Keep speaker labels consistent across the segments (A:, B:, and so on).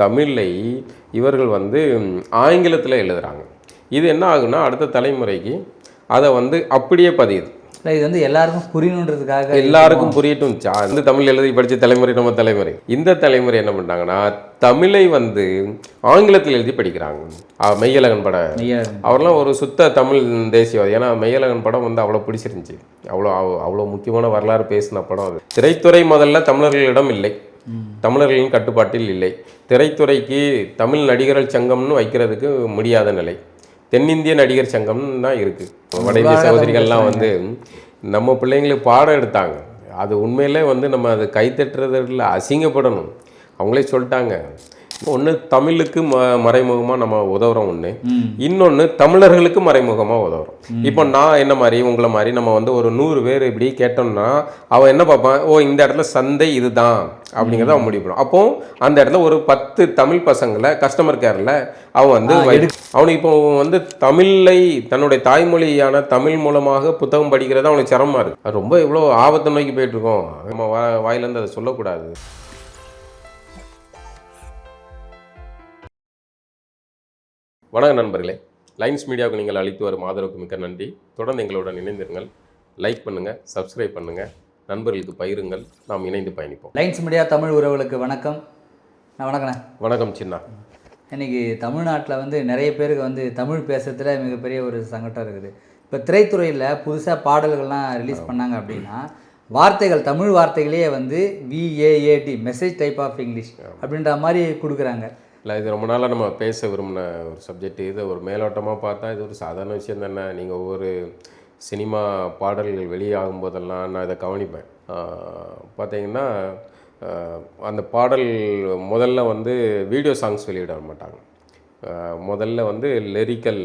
A: தமிழை இவர்கள் வந்து ஆங்கிலத்தில் எழுதுகிறாங்க இது என்ன ஆகுன்னா அடுத்த தலைமுறைக்கு அதை வந்து அப்படியே பதியுது.
B: இல்லை இது வந்து எல்லாருக்கும் புரியணுன்றதுக்காக
A: எல்லாருக்கும் புரியட்டும் சா. வந்து தமிழ் எழுதி படித்த தலைமுறை நம்ம தலைமுறை. இந்த தலைமுறை என்ன பண்ணாங்கன்னா தமிழை வந்து ஆங்கிலத்தில் எழுதி படிக்கிறாங்க. அஹ் மெய்யழகன் பட
B: ஐயா,
A: அவர்லாம் ஒரு சுத்த தமிழ் தேசியவாதி. ஏன்னா மெய்யழகன் படம் வந்து அவ்வளோ பிடிச்சிருந்துச்சி. அவ்வளோ அவ்- அவ்வளோ முக்கியமான வரலாறு பேசின படம் அது. திரைத்துறை முதல்ல தமிழர்களிடம் இல்லை. தமிழர்களின் கட்டுப்பாட்டில் இல்லை. திரைத்துறைக்கு தமிழ் நடிகர்கள் சங்கம்னு வைக்கிறதுக்கு முடியாத நிலை. தென்னிந்திய நடிகர் சங்கம்னு தான் இருக்கு. வட இந்திய சகோதரிகள்லாம் வந்து நம்ம பிள்ளைங்களுக்கு பாடம் எடுத்தாங்க. அது உண்மையிலே வந்து நம்ம அது கைத்தட்டுறதுல அசிங்கப்படணும். அவங்களே சொல்லிட்டாங்க. ஒன்று தமிழுக்கு ம மறைமுகமாக நம்ம உதவுறோம் ஒன்று இன்னொன்று தமிழர்களுக்கு மறைமுகமாக உதவுறோம். இப்போ நான் என்ன மாதிரி உங்களை மாதிரி நம்ம வந்து ஒரு நூறு பேர் இப்படி கேட்டோம்னா அவன் என்ன பார்ப்பான் ஓ இந்த இடத்துல சந்தை இதுதான் அப்படிங்கிறத அவன் முடிவு அப்போ அந்த இடத்துல ஒரு பத்து தமிழ் பசங்களை கஸ்டமர் கேரில் அவன் வந்து அவனுக்கு இப்போ வந்து தமிழை தன்னுடைய தாய்மொழியான தமிழ் மூலமாக புத்தகம் படிக்கிறது அவனுக்கு சிரமமா இருக்கு. அது ரொம்ப இவ்வளோ ஆபத்தை நோக்கி போயிட்டு இருக்கோம். நம்ம வாயிலேருந்து அதை சொல்லக்கூடாது. வணக்கம் நண்பர்களே. லைன்ஸ் மீடியாவுக்கு நீங்கள் அளித்து வரும் ஆதரவுக்கு மிக்க நன்றி. தொடர்ந்து எங்களுடன் இணைந்திருங்கள். லைக் பண்ணுங்கள் சப்ஸ்கிரைப் பண்ணுங்கள் நண்பர்களுக்கு பகிருங்கள். நாம் இணைந்து பயணிப்போம்.
B: லைன்ஸ் மீடியா தமிழ் உறவுகளுக்கு வணக்கம். நான் வணக்கண்ணே.
A: வணக்கம் சின்னா.
B: இன்னைக்கு தமிழ்நாட்டில் வந்து நிறைய பேருக்கு வந்து தமிழ் பேசுறதுல மிகப்பெரிய ஒரு சங்கடம் இருக்குது. இப்போ திரைத்துறையில் புதுசாக பாடல்கள்லாம் ரிலீஸ் பண்ணாங்க அப்படின்னா வார்த்தைகள் தமிழ் வார்த்தைகளே வந்து விஏஏடி மெசேஜ் டைப் ஆஃப் இங்கிலீஷ் அப்படின்ற மாதிரி கொடுக்குறாங்க.
A: இல்லை இது ரொம்ப நாளாக நம்ம பேச விரும்பின ஒரு சப்ஜெக்ட் இது ஒரு மேலோட்டமாக பார்த்தா இது ஒரு சாதாரண விஷயம் தானே. நீங்கள் ஒவ்வொரு சினிமா பாடல்கள் வெளியாகும் போதெல்லாம் நான் இதை கவனிப்பேன். பார்த்தீங்கன்னா அந்த பாடல் முதல்ல வந்து வீடியோ சாங்ஸ் வெளியிட மாட்டாங்க. முதல்ல வந்து லெரிக்கல்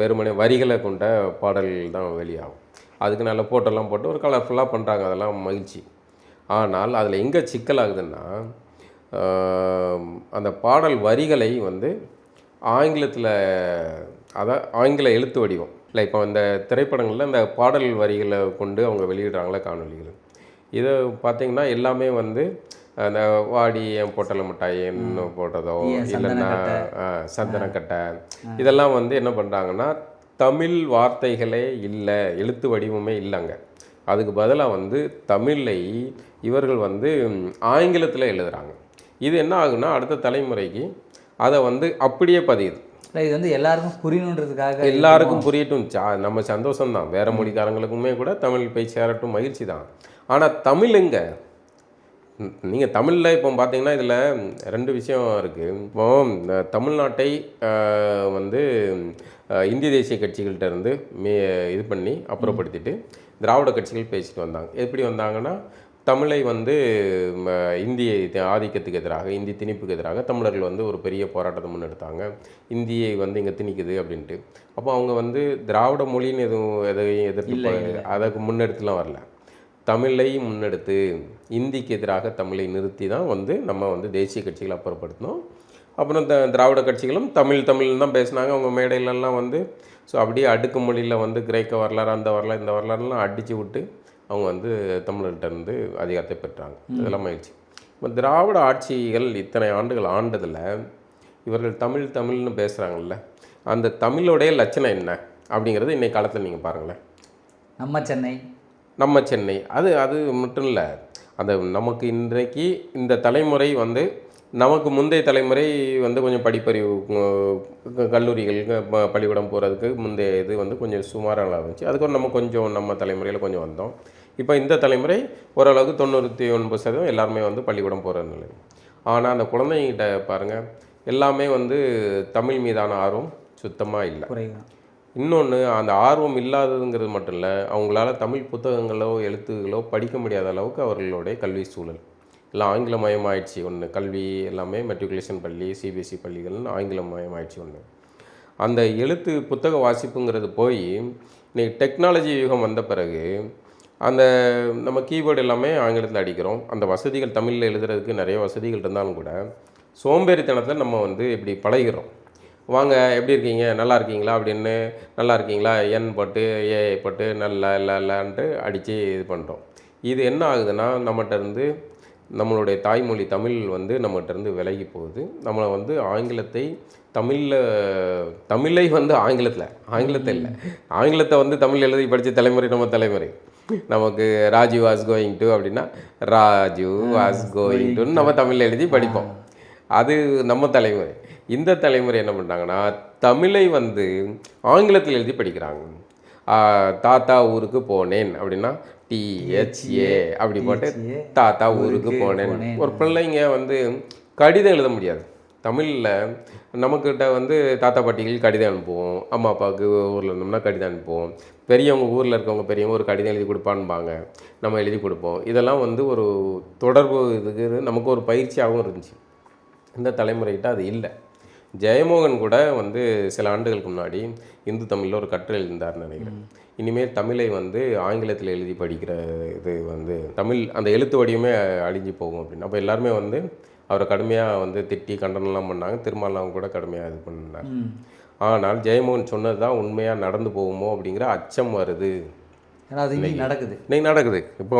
A: வெறுமனே வரிகளை கொண்ட பாடல் தான் வெளியாகும். அதுக்கு நல்ல போட்டெல்லாம் போட்டு ஒரு கலர்ஃபுல்லாக பண்ணுறாங்க அதெல்லாம் மகிழ்ச்சி. ஆனால் அதில் எங்கே சிக்கலாகுதுன்னா அந்த பாடல் வரிகளை வந்து ஆங்கிலத்தில் அதான் ஆங்கில எழுத்து வடிவம். இல்லை இப்போ இந்த திரைப்படங்களில் இந்த பாடல் வரிகளை கொண்டு அவங்க வெளியிடுறாங்களே காணொளிகள். இது பார்த்தீங்கன்னா எல்லாமே வந்து அந்த வாடி என் பொட்டல மிட்டாய் என்ன போட்டதோ இல்லைன்னா சந்தனக்கட்டை இதெல்லாம் வந்து என்ன பண்ணுறாங்கன்னா தமிழ் வார்த்தைகளே இல்லை எழுத்து வடிவமே இல்லைங்க. அதுக்கு பதிலாக வந்து தமிழை இவர்கள் வந்து ஆங்கிலத்தில் எழுதுகிறாங்க இது என்ன ஆகுன்னா அடுத்த தலைமுறைக்கு அதை வந்து அப்படியே பதியுது.
B: இல்லை இது வந்து எல்லாருக்கும் புரியணுன்றதுக்காக
A: எல்லாருக்கும் புரியட்டும். சா நம்ம சந்தோஷம்தான் வேற மொழிக்காரங்களுக்குமே கூட தமிழ் போய் சேரட்டும் மகிழ்ச்சி தான். ஆனால் தமிழ் எங்க? நீங்கள் தமிழில் இப்போ பார்த்தீங்கன்னா இதில் ரெண்டு விஷயம் இருக்குது இப்போ தமிழ்நாட்டை வந்து இந்திய தேசிய கட்சிகள்கிட்ட இருந்து மே இது பண்ணி அப்புறப்படுத்திட்டு திராவிட கட்சிகள் பேசிட்டு வந்தாங்க. எப்படி வந்தாங்கன்னா தமிழை வந்து இந்திய ஆதிக்கத்துக்கு எதிராக இந்தி திணிப்புக்கு எதிராக தமிழர்கள் வந்து ஒரு பெரிய போராட்டத்தை முன்னெடுத்தாங்க. இந்தியை வந்து இங்கே திணிக்குது அப்படின்ட்டு. அப்போ அவங்க வந்து திராவிட மொழின்னு எதுவும் எதையும் எதிர்த்து அதுக்கு முன்னெடுத்துலாம் வரல. தமிழை முன்னெடுத்து இந்திக்கு எதிராக தமிழை நிறுத்தி தான் வந்து நம்ம வந்து தேசிய கட்சிகளை அப்புறப்படுத்தினோம். அப்புறம் த திராவிட கட்சிகளும் தமிழ் தமிழ் தான் பேசினாங்க. அவங்க மேடையிலலாம் வந்து ஸோ அப்படியே அடுக்கு மொழியில் வந்து கிரேக்க வரலாறு அந்த வரலாறு இந்த வரலாறுலாம் அடித்து விட்டு அவங்க வந்து தமிழர்கிட்ட இருந்து அதிகாரத்தை பெற்றாங்க. இதெல்லாம் மகிழ்ச்சி இப்போ திராவிட ஆட்சிகள் இத்தனை ஆண்டுகள் ஆண்டதில் இவர்கள் தமிழ் தமிழ்னு பேசுகிறாங்கல்ல அந்த தமிழோடைய லட்சணம் என்ன அப்படிங்கிறது இன்னைக்கு காலத்தில் நீங்கள் பாருங்களேன்.
B: நம்ம சென்னை.
A: நம்ம சென்னை. அது அது மட்டும் இல்லை அந்த நமக்கு இன்றைக்கு இந்த தலைமுறை வந்து நமக்கு முந்தைய தலைமுறை வந்து கொஞ்சம் படிப்பறிவு கல்லூரிகள் பள்ளிக்கூடம் போகிறதுக்கு முந்தைய இது வந்து கொஞ்சம் சுமாராக இருந்துச்சு. அதுக்கு நம்ம கொஞ்சம் நம்ம தலைமுறையில் கொஞ்சம் வந்தோம். இப்போ இந்த தலைமுறை ஓரளவுக்கு தொண்ணூற்றி ஒன்பது சதவீதம் எல்லாருமே வந்து பள்ளிக்கூடம் போகிற நிலை. ஆனால் அந்த குழந்தைங்கிட்ட பாருங்கள் எல்லாமே வந்து தமிழ் மீதான ஆர்வம் சுத்தமாக இல்லை. இன்னொன்று அந்த ஆர்வம் இல்லாததுங்கிறது மட்டும் இல்லை அவங்களால தமிழ் புத்தகங்களோ எழுத்துகளோ படிக்க முடியாத அளவுக்கு அவர்களுடைய கல்வி சூழல். எல்லாம் ஆங்கிலமயமாயிடுச்சு ஒன்று கல்வி எல்லாமே மெட்ரிகுலேஷன் பள்ளி சிபிஎஸ்சி பள்ளிகள்னு ஆங்கிலமயமாயிடுச்சு ஒன்று அந்த எழுத்து புத்தக வாசிப்புங்கிறது போய் இன்றைக்கி டெக்னாலஜி யுகம் வந்த பிறகு அந்த நம்ம கீபோர்டு எல்லாமே ஆங்கிலத்தில் அடிக்கிறோம். அந்த வசதிகள் தமிழில் எழுதுறதுக்கு நிறைய வசதிகள் இருந்தாலும் கூட சோம்பேறித்தனத்தில் நம்ம வந்து இப்படி பழகிறோம். வாங்க எப்படி இருக்கீங்க? நல்லா இருக்கீங்களா? அப்படின்னு நல்லா இருக்கீங்களா? என் போட்டு ஏ போட்டு நல்லா இல்லை இல்லைன்ட்டு அடித்து இது பண்ணுறோம் இது என்ன ஆகுதுன்னா நம்மகிட்ட இருந்து நம்மளுடைய தாய்மொழி தமிழ் வந்து நம்மகிட்டேருந்து விலகி போகுது. நம்மளை வந்து ஆங்கிலத்தை தமிழில் தமிழை வந்து ஆங்கிலத்தில் ஆங்கிலத்தை இல்லை. ஆங்கிலத்தை வந்து தமிழ் எழுதி படித்த தலைமுறை நம்ம தலைமுறை. நமக்கு ராஜு வாஸ் கோயிங் டு அப்படின்னா ராஜு வாஸ் கோயிங் டுன்னு நம்ம தமிழில் எழுதி படிப்போம். அது நம்ம தலைமுறை. இந்த தலைமுறை என்ன பண்ணுறாங்கன்னா தமிழை வந்து ஆங்கிலத்தில் எழுதி படிக்கிறாங்க. தாத்தா ஊருக்கு போனேன். அப்படின்னா டிஹெச்ஏ அப்படி போட்டு தாத்தா ஊருக்கு போனேன். ஒரு பிள்ளைங்க வந்து கடிதம் எழுத முடியாது. தமிழில் நமக்கிட்ட வந்து தாத்தா பாட்டிகள் கடிதம் அனுப்புவோம். அம்மா அப்பாவுக்கு ஊரில் இருந்தோம்னா கடிதம் அனுப்புவோம். பெரியவங்க ஊரில் இருக்கவங்க பெரியவங்க ஒரு கடிதம் எழுதி கொடுப்பான்பாங்க. நம்ம எழுதி கொடுப்போம். இதெல்லாம் வந்து ஒரு தொடர்பு இதுக்கு நமக்கு ஒரு பயிற்சியாகவும் இருந்துச்சு. இந்த தலைமுறைகிட்ட அது இல்லை. ஜெயமோகன் கூட வந்து சில ஆண்டுகளுக்கு முன்னாடி இந்து தமிழில் ஒரு கட்டுரை எழுந்தார்னு நினைக்கிறேன். இனிமேல் தமிழை வந்து ஆங்கிலத்தில் எழுதி படிக்கிற இது வந்து தமிழ் அந்த எழுத்து வடிவமே அழிஞ்சு போகும் அப்படின்னு. அப்போ எல்லாருமே வந்து அவரை கடுமையாக வந்து திட்டி கண்டனம்லாம் பண்ணாங்க. திருமாலாம் கூட கடுமையாக இது பண்ணார். ஆனால் ஜெயமோகன் சொன்னது தான் உண்மையாக நடந்து போகுமோ அப்படிங்கிற அச்சம் வருது.
B: நடக்குது.
A: இன்னைக்கு நடக்குது. இப்போ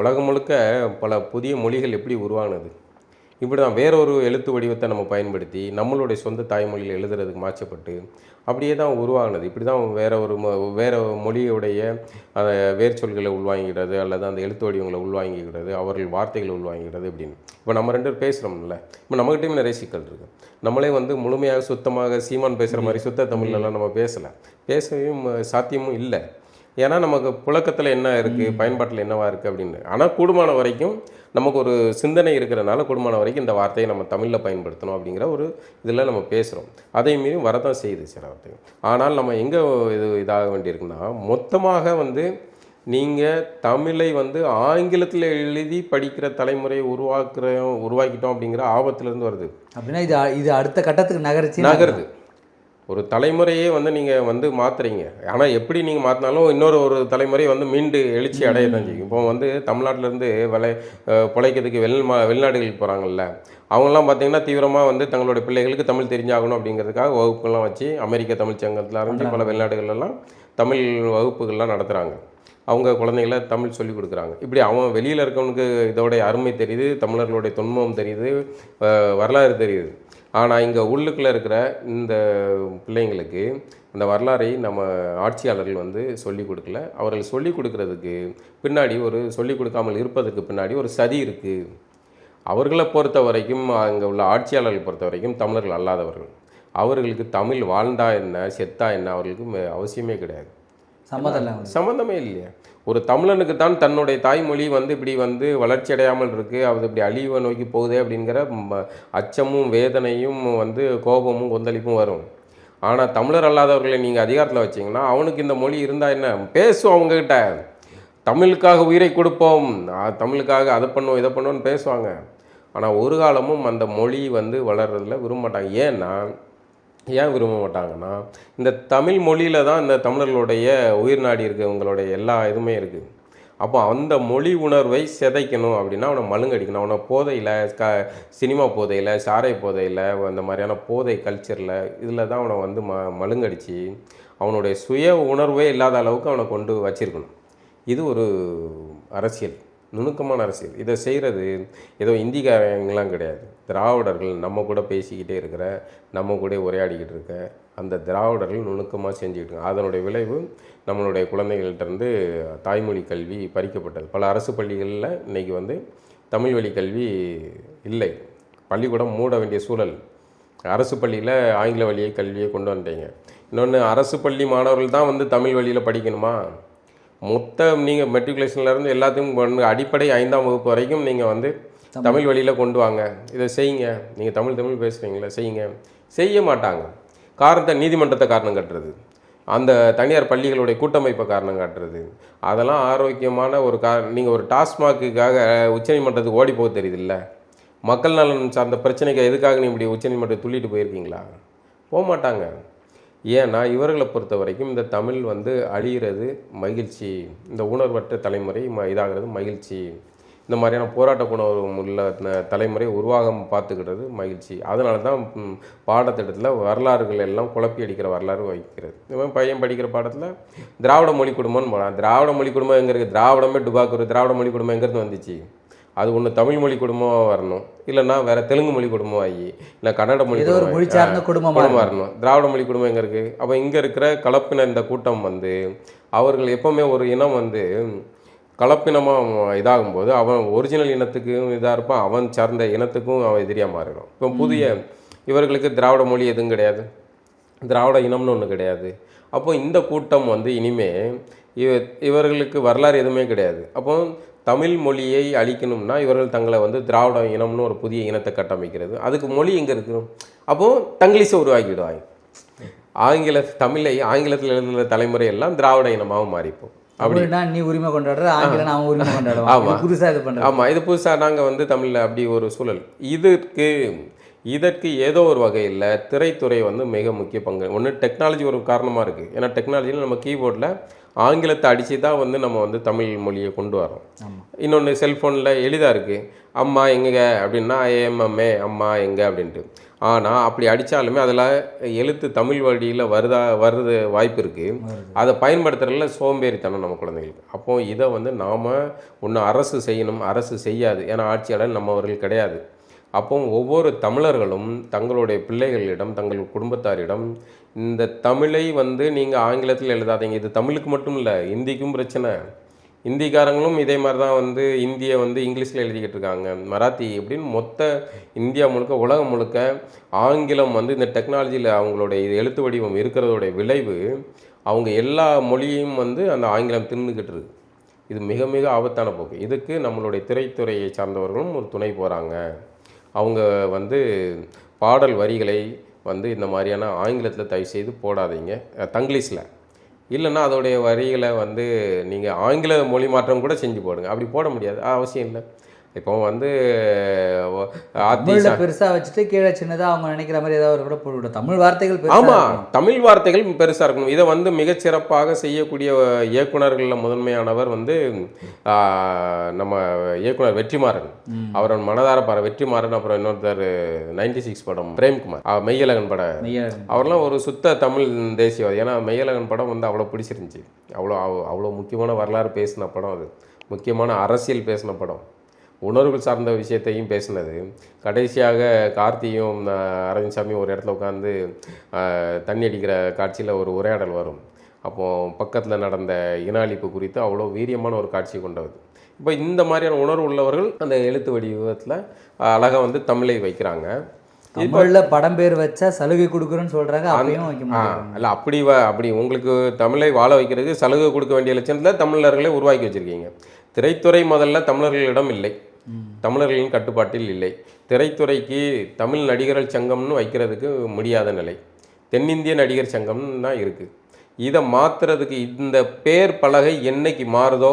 A: உலகம் முழுக்க பல புதிய மொழிகள் எப்படி உருவானது? இப்படி தான் வேறொரு எழுத்து வடிவத்தை நம்ம பயன்படுத்தி நம்மளுடைய சொந்த தாய்மொழியில் எழுதுறதுக்கு மாற்றப்பட்டு அப்படியே தான் உருவானது இப்படி தான் வேற ஒரு மொ வேற மொழியுடைய அந்த வேர் சொல்களை உள்வாங்கிக்கிறது அல்லது அந்த எழுத்து வடிவங்களை உள்வாங்கிக்கிறது அவர்கள் வார்த்தைகளை உள்வாங்கிக்கிறது இப்படின்னு இப்போ நம்ம ரெண்டு பேர் பேசுகிறோம்ல இப்போ நம்மகிட்டயும் நிறைய சிக்கல் இருக்குது நம்மளே வந்து முழுமையாக சுத்தமாக சீமான் பேசுகிற மாதிரி சுத்த தமிழ்லலாம் நம்ம பேசலை. பேசவும் சாத்தியமும் இல்லை. ஏன்னா நமக்கு புழக்கத்தில் என்ன இருக்குது பயன்பாட்டில் என்னவா இருக்குது அப்படின்னு. ஆனால் கூடுமான வரைக்கும் நமக்கு ஒரு சிந்தனை இருக்கிறனால கூடுமான வரைக்கும் இந்த வார்த்தையை நம்ம தமிழில் பயன்படுத்தணும் அப்படிங்கிற ஒரு இதில் நம்ம பேசுகிறோம் அதே மீறி வரதான் செய்யுது சில வார்த்தைகள். ஆனால் நம்ம எங்கே இது இதாக வேண்டியிருக்குன்னா மொத்தமாக வந்து நீங்கள் தமிழை வந்து ஆங்கிலத்தில் எழுதி படிக்கிற தலைமுறையை உருவாக்குற உருவாக்கிட்டோம் அப்படிங்கிற ஆபத்துலேருந்து வருது.
B: அப்படின்னா இது இது அடுத்த கட்டத்துக்கு நகர்ச்சி
A: நகருது. ஒரு தலைமுறையே வந்து நீங்கள் வந்து மாற்றுறீங்க ஆனால் எப்படி நீங்கள் மாற்றினாலும் இன்னொரு ஒரு தலைமுறை வந்து மீண்டு எழுச்சி அடைய தான் செய்யும். இப்போ வந்து தமிழ்நாட்டிலேருந்து விளை பிழைக்கிறதுக்கு வெளி மா வெளிநாடுகளுக்கு போகிறாங்கல்ல அவங்கெல்லாம் பார்த்தீங்கன்னா தீவிரமாக வந்து தங்களுடைய பிள்ளைகளுக்கு தமிழ் தெரிஞ்சாகணும் அப்படிங்கிறதுக்காக வகுப்புகள்லாம் வச்சு அமெரிக்க தமிழ் சங்கத்தில் ஆரம்பிச்சு பல வெளிநாடுகளெல்லாம் தமிழ் வகுப்புகள்லாம் நடத்துகிறாங்க அவங்க குழந்தைங்கள தமிழ் சொல்லி கொடுக்குறாங்க. இப்படி அவன் வெளியில் இருக்கவனுக்கு இதோடைய அருமை தெரியுது தமிழர்களுடைய தொன்மம் தெரியுது வரலாறு தெரியுது. ஆனால் இங்கே உள்ளுக்குள்ளே இருக்கிற இந்த பிள்ளைங்களுக்கு அந்த வரலாறை நம்ம ஆட்சியாளர்கள் வந்து சொல்லிக் கொடுக்கல. அவர்கள் சொல்லிக் கொடுக்கறதுக்கு பின்னாடி ஒரு சொல்லிக் கொடுக்காமல் இருப்பதற்கு பின்னாடி ஒரு சதி இருக்குது அவர்களை பொறுத்த வரைக்கும் அங்கே உள்ள ஆட்சியாளர்கள் பொறுத்த வரைக்கும் தமிழர்கள் அல்லாதவர்கள். அவர்களுக்கு தமிழ் வாழ்ந்தா என்ன செத்தா என்ன அவர்களுக்கு அவசியமே கிடையாது.
B: அவங்களுக்கு.
A: சம்மந்தமே இல்லையா? ஒரு தமிழனுக்கு தான் தன்னுடைய தாய்மொழி வந்து இப்படி வந்து வளர்ச்சி அடையாமல் இருக்குது அது இப்படி அழிவை நோக்கி போகுதே அப்படிங்கிற ம- அச்சமும் வேதனையும் வந்து கோபமும் கொந்தளிப்பும் வரும். ஆனால் தமிழர் அல்லாதவர்களை நீங்கள் அதிகாரத்தில் வச்சிங்கன்னா அவனுக்கு இந்த மொழி இருந்தால் என்ன? பேசுவோம் அவங்கக்கிட்ட தமிழுக்காக உயிரை கொடுப்போம். தமிழுக்காக அதை பண்ணுவோம் இதை பண்ணுவோம்னு பேசுவாங்க. ஆனால் ஒரு காலமும் அந்த மொழி வந்து வளர்கிறதுல விரும்ப மாட்டாங்க ஏன்னா ஏன் விரும்ப மாட்டாங்கன்னா இந்த தமிழ் மொழியில் தான் இந்த தமிழர்களுடைய உயிர் நாடி இருக்கவங்களுடைய எல்லா இதுவுமே இருக்குது அப்போ அந்த மொழி உணர்வை சிதைக்கணும் அப்படின்னா அவனை மழுங்கடிக்கணும். அவனை போதையில் க சினிமா போதையில் சாரை போதையில் அந்த மாதிரியான போதை கல்ச்சரில் இதில் தான் அவனை வந்து ம மழுங்கடிச்சு அவனுடைய சுய உணர்வே இல்லாத அளவுக்கு அவனை கொண்டு வச்சிருக்கணும். இது ஒரு அரசியல். நுணுக்கமான அரசியல். இதை செய்கிறது ஏதோ இந்திக்காரங்களாம் கிடையாது. திராவிடர்கள் நம்ம கூட பேசிக்கிட்டே இருக்கிற நம்ம கூட உரையாடிக்கிட்டு இருக்க அந்த திராவிடர்கள் நுணுக்கமாக செஞ்சுக்கிட்டு அதனுடைய விளைவு நம்மளுடைய குழந்தைகள்கிட்டருந்து தாய்மொழி கல்வி பறிக்கப்பட்டது. பல அரசு பள்ளிகளில் இன்றைக்கி வந்து தமிழ் வழி கல்வி இல்லை. பள்ளிக்கூடம் மூட வேண்டிய சூழல். அரசு பள்ளியில் ஆங்கில வழியை கல்வியை கொண்டு வந்துட்டீங்க. இன்னொன்று அரசு பள்ளி மாணவர்கள் தான் வந்து தமிழ் வழியில் படிக்கணுமா? மொத்த நீங்கள் மெட்ரிகுலேஷன்லேருந்து எல்லாத்தையும் கொண்டு அடிப்படை ஐந்தாம் வகுப்பு வரைக்கும் நீங்கள் வந்து தமிழ். வழியில் கொண்டு வாங்க. இதை செய்யுங்க. நீங்கள் தமிழ் தமிழ் பேசுகிறீங்களா செய்யுங்க. செய்ய மாட்டாங்க. காரணத்தை நீதிமன்றத்தை காரணம் காட்டுறது. அந்த தனியார் பள்ளிகளுடைய கூட்டமைப்பை காரணம் காட்டுறது. அதெல்லாம் ஆரோக்கியமான ஒரு கா நீங்கள் ஒரு டாஸ்மாக்குக்காக உச்சநீதிமன்றத்துக்கு ஓடி போக தெரியுதுல்ல? மக்கள் நலன் சார்ந்த பிரச்சனைக்கு எதுக்காக நீ இப்படி உச்சநீதிமன்றத்தை துள்ளிட்டு போயிருக்கீங்களா? போக மாட்டாங்க. ஏன்னா இவர்களை பொறுத்த வரைக்கும் இந்த தமிழ் வந்து அழிகிறது மகிழ்ச்சி. இந்த உணர்வற்ற தலைமுறை ம இதாகிறது மகிழ்ச்சி. இந்த மாதிரியான போராட்ட குணம் உள்ள ந- தலைமுறை உருவாகம் பார்த்துக்கிறது மகிழ்ச்சி. அதனால தான் பாடத்திட்டத்தில் வரலாறுகள் எல்லாம் குழப்பி அடிக்கிற வரலாறு வைக்கிறது மாதிரி பையன் படிக்கிற பாடத்தில் திராவிட மொழி குடும்பம்னு போகலாம் திராவிட மொழி குடும்பம் எங்கே இருக்குது திராவிடமே டுபாக்குரு திராவிட மொழி குடும்பம் எங்கேருந்து வந்துச்சு? அது ஒன்று தமிழ் மொழி குடும்பமாக வரணும். இல்லைன்னா வேற தெலுங்கு மொழி குடும்பம் ஆகி இல்லை கன்னட மொழி
B: ஏதோ ஒரு மொழி சார்ந்த குடும்பமா
A: குடும்பமாக இருக்கணும் திராவிட மொழி குடும்பம் எங்கே இருக்குது அப்போ இங்கே இருக்கிற கலப்பின இந்த கூட்டம் வந்து அவர்கள் எப்போவுமே ஒரு இனம் வந்து கலப்பினமாக இதாகும்போது அவன் ஒரிஜினல் இனத்துக்கும் இதாக இருப்பான் அவன் சார்ந்த இனத்துக்கும் அவன் எதிரியாக மாறிடும். இப்போ புதிய இவர்களுக்கு திராவிட மொழி எதுவும் கிடையாது. திராவிட இனம்னு ஒன்று கிடையாது. அப்போ இந்த கூட்டம் வந்து இனிமே இவ இவர்களுக்கு வரலாறு எதுவுமே கிடையாது. அப்போ தமிழ் மொழியை அழிக்கணும்னா இவர்கள் தங்களை வந்து திராவிட இனம்னு ஒரு புதிய இனத்தை கட்டமைக்கிறது. அதுக்கு மொழி எங்கே இருக்கு? அப்போ தங்கிலீஷை உருவாக்கிடுவாங்க ஆங்கில தமிழை ஆங்கிலத்தில் எழுதுகிற தலைமுறை எல்லாம் திராவிட இனமாக மாறிப்போம்.
B: அப்படின்னா நீ உரிமை கொண்டாடுற ஆங்கிலம் அவன் உரிமை கொண்டாடுவான்
A: ஆமா.
B: இது புதுசா இது பண்ற
A: ஆமாம் இது புதுசாக நாங்கள் வந்து தமிழில் அப்படி ஒரு சூழல். இதற்கு இதற்கு ஏதோ ஒரு வகையில் திரைத்துறை வந்து மிக முக்கிய பங்கு. ஒன்று டெக்னாலஜி ஒரு காரணமாக இருக்குது ஏன்னா டெக்னாலஜியில் நம்ம கீபோர்டில் ஆங்கிலத்தை அடித்து தான் வந்து நம்ம வந்து தமிழ் மொழியை கொண்டு வரோம். இன்னொன்று செல்ஃபோனில் எளிதாக இருக்குது அம்மா எங்கே அப்படின்னா ஏஎம்எம்ஏ அம்மா எங்கே? அப்படின்ட்டு. ஆனால் அப்படி அடித்தாலுமே அதில் எழுத்து தமிழ் வழியில் வருதா வருது வாய்ப்பு இருக்குது. அதை பயன்படுத்துறதுல சோம்பேறித்தனம் நம்ம குழந்தைகளுக்கு. அப்போ இதை வந்து நாம் ஒன்று அரசு செய்யணும். அரசு செய்யாது. ஏன்னா ஆட்சியாளர் நம்மவர்கள் கிடையாது. அப்போ ஒவ்வொரு தமிழர்களும் தங்களுடைய பிள்ளைகளிடம் தங்கள் குடும்பத்தாரிடம் இந்த தமிழை வந்து நீங்கள் ஆங்கிலத்தில் எழுதாதீங்க. இது தமிழுக்கு மட்டும் இல்லை இந்திக்கும் பிரச்சனை. இந்திக்காரங்களும் இதே மாதிரி தான் வந்து இந்தியை வந்து இங்கிலீஷில் எழுதிக்கிட்டு இருக்காங்க. மராத்தி இப்படின்னு மொத்த இந்தியா முழுக்க உலகம் முழுக்க ஆங்கிலம் வந்து இந்த டெக்னாலஜியில் அவங்களுடைய இது எழுத்து வடிவம் இருக்கிறதோடைய விளைவு அவங்க எல்லா மொழியையும் வந்து அந்த ஆங்கிலம் தின்னுக்கிட்டு இருக்கு. இது மிக மிக ஆபத்தான போக்கு. இதுக்கு நம்மளுடைய திரைத்துறையை சார்ந்தவர்களும் ஒரு துணை போகிறாங்க அவங்க வந்து பாடல் வரிகளை வந்து இந்த மாதிரியான ஆங்கிலத்தில் தயவு செய்து போடாதீங்க. தங்கிலீஷில். இல்லைன்னா அதோடைய வரிகளை வந்து நீங்கள் ஆங்கில மொழி மாற்றம் கூட செஞ்சு போடுங்க. அப்படி போட முடியாது. அவசியம் இல்லை. இப்போ வந்து
B: பெருசா வச்சுட்டு கீழே சின்னதா அவங்க நினைக்கிற மாதிரி ஏதாவது ஒரு கூட போட்டுவிடும் தமிழ் வார்த்தைகள் பெருசா
A: ஆமா
B: இருக்கணும்.
A: தமிழ் வார்த்தைகள் பெருசா இருக்கணும். இதை வந்து மிகச்சிறப்பாக செய்யக்கூடிய இயக்குனர்களில் முதன்மையானவர் வந்து நம்ம இயக்குனர் வெற்றிமாறன். அவர் மனதார பாரு வெற்றிமாறன் அப்புறம் இன்னொருத்தர் நைன்டி சிக்ஸ் படம் பிரேம்குமார். ஆஹ், மெய்யழகன் பட
B: மெய்யா
A: அவர்லாம் ஒரு சுத்த தமிழ் தேசியவாதி. ஏன்னா மெய்யழகன் படம் வந்து அவ்வளோ பிடிச்சிருந்துச்சி. அவ்வளோ அவ்- அவ்வளோ முக்கியமான வரலாறு பேசின படம் அது. முக்கியமான அரசியல் பேசின படம். உணர்வுகள் சார்ந்த விஷயத்தையும் பேசினது. கடைசியாக கார்த்தியும் அரவிந்த்சாமியும் ஒரு இடத்துல உட்காந்து தண்ணி அடிக்கிற காட்சியில் ஒரு உரையாடல் வரும். அப்போது பக்கத்தில் நடந்த இன அழிப்பு குறித்து அவ்வளோ வீரியமான ஒரு காட்சி கொண்டது. இப்போ இந்த மாதிரியான உணர்வு உள்ளவர்கள் அந்த எழுத்து வடிவத்தில் அழகாக வந்து தமிழை வைக்கிறாங்க.
B: தமிழ்ல படம் பேர் வச்சா சலுகை கொடுக்குறேன்னு வைக்க
A: ஆ
B: மாட்டாங்க.
A: இல்லை அப்படி வ அப்படி உங்களுக்கு தமிழை வாழ வைக்கிறதுக்கு சலுகை கொடுக்க வேண்டிய லட்சணத்தில் தமிழர்களை உருவாக்கி வச்சிருக்கீங்க. திரைத்துறை முதல்ல தமிழர்களிடம் இல்லை. தமிழர்களின் கட்டுப்பாட்டில் இல்லை. திரைத்துறைக்கு தமிழ் நடிகர்கள் சங்கம்னு வைக்கிறதுக்கு முடியாத நிலை. தென்னிந்திய நடிகர் சங்கம்னு தான் இருக்குது இதை மாற்றுறதுக்கு இந்த பேர் பலகை என்னைக்கு மாறுதோ